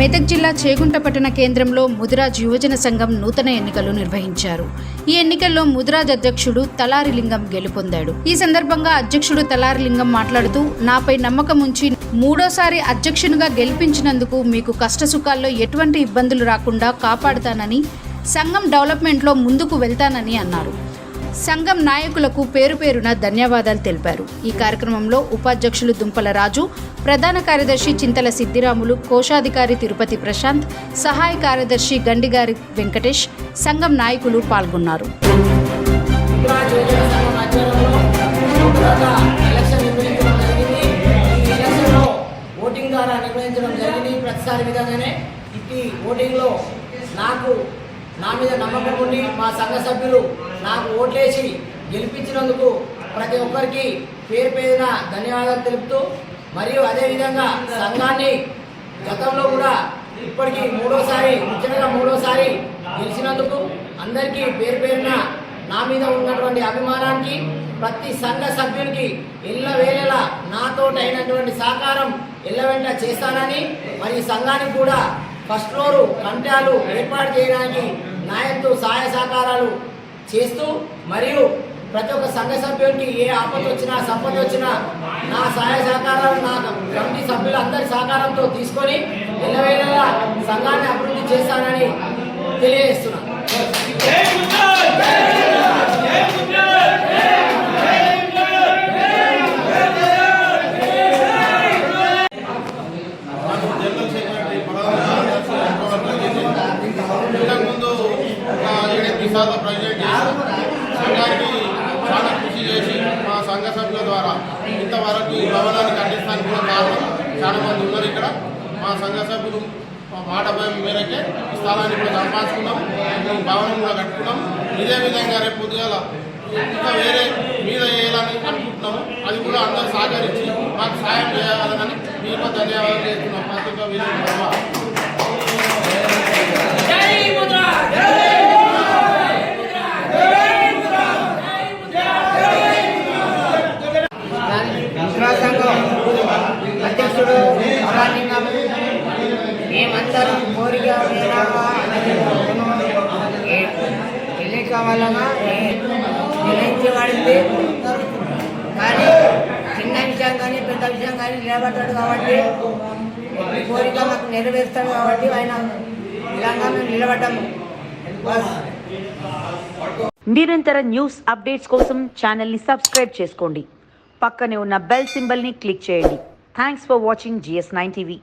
మెదక్ జిల్లా చేగుంట పట్టణ కేంద్రంలో ముదిరాజ్ యువజన సంఘం నూతన ఎన్నికలు నిర్వహించారు. ఈ ఎన్నికల్లో ముదిరాజ్ అధ్యక్షుడు తలారి లింగం గెలుపొందాడు. ఈ సందర్భంగా అధ్యక్షుడు తలారి లింగం మాట్లాడుతూ నాపై నమ్మకం ఉంచి మూడోసారి అధ్యక్షునిగా గెలిపించినందుకు మీకు కష్టసుఖాల్లో ఎటువంటి ఇబ్బందులు రాకుండా కాపాడుతానని సంఘం డెవలప్మెంట్లో ముందుకు వెళ్తానని అన్నారు. సంఘం నాయకులకు పేరు పేరున ధన్యవాదాలు తెలిపారు. ఈ కార్యక్రమంలో ఉపాధ్యక్షులు దుంపల రాజు ప్రధాన కార్యదర్శి చింతల సిద్దిరాములు కోశాధికారి తిరుపతి ప్రశాంత్ సహాయ కార్యదర్శి గండిగారి వెంకటేష్ సంఘం నాయకులు పాల్గొన్నారు. ఓటింగ్ ద్వారా జరిగింది. ప్రతిసారి విధంగానే ఓటింగ్లో నాకు నా మీద నమ్మకం ఉండి మా సంఘ సభ్యులు నాకు ఓట్లేసి గెలిపించినందుకు ప్రతి ఒక్కరికి పేరు పేరున ధన్యవాదాలు తెలుపుతూ మరియు అదేవిధంగా సంఘాన్ని గతంలో కూడా ఇప్పటికీ మూడోసారి ముఖ్యంగా మూడోసారి గెలిచినందుకు అందరికీ పేరు పేరున నా మీద ఉన్నటువంటి అభిమానానికి ప్రతి సంఘ సభ్యునికి ఇళ్ళ వేళలా నాతోటి అయినటువంటి సహకారం ఎల్లవెంట చేస్తానని మరి సంఘానికి కూడా ఫస్ట్ ఫ్లోరు కంటాలు ఏర్పాటు చేయడానికి నాయకులు సహాయ సహకారాలు చేస్తూ మరియు ప్రతి ఒక్క సంఘ సభ్యునికి ఏ ఆపద వచ్చినా సంపద వచ్చినా నా సహాయ సహకారాలు నా కమిటీ సభ్యులందరి సహకారంతో తీసుకొని ఎల్లవేళలా సంఘాన్ని అభివృద్ధి చేస్తానని తెలియజేస్తున్నాను శాతం సార్లు ప్రెసిడెంట్ సంఘానికి చాలా కృషి చేసి మా సంఘ సభ్యుల ద్వారా ఇంతవరకు ఈ భవనాన్ని కట్టించడానికి కూడా కారణం చాలా మంది ఉన్నారు ఇక్కడ. మా సంఘ సభ్యులు మా మాట భయం మేరకే ఈ స్థలాన్ని కూడా సంపాదించుకున్నాం. ఈ భవనం కూడా కట్టుకున్నాం. ఇదే విధంగా రేపు పొద్దుగాల ఇంకా వేరే మీద వేయాలని అనుకుంటున్నాము. అది కూడా అందరూ సహకరించి మాకు సాయం చేయాలని మీకు ధన్యవాదాలు చేస్తున్నాం. పత్రికా విలేకరుల ముద్రా సంఘం అధ్యక్షుడు అమర్లింగం మేమందరం కోరిగా మేరకు ఎన్నిక వలన నిర్ణయించబడింది కానీ చిన్న విషయం కానీ పెద్ద విషయం కానీ నిలబడ్డాడు కాబట్టి కోరిక మాకు నెరవేరుస్తాడు కాబట్టి ఆయన విధంగా మేము నిలబడ్డాము. బస్. నిరంతర న్యూస్ అప్డేట్స్ కోసం ఛానల్ని సబ్స్క్రైబ్ చేసుకోండి. పక్కనే ఉన్న బెల్ సింబల్ని క్లిక్ చేయండి. Thanks for watching GS nine TV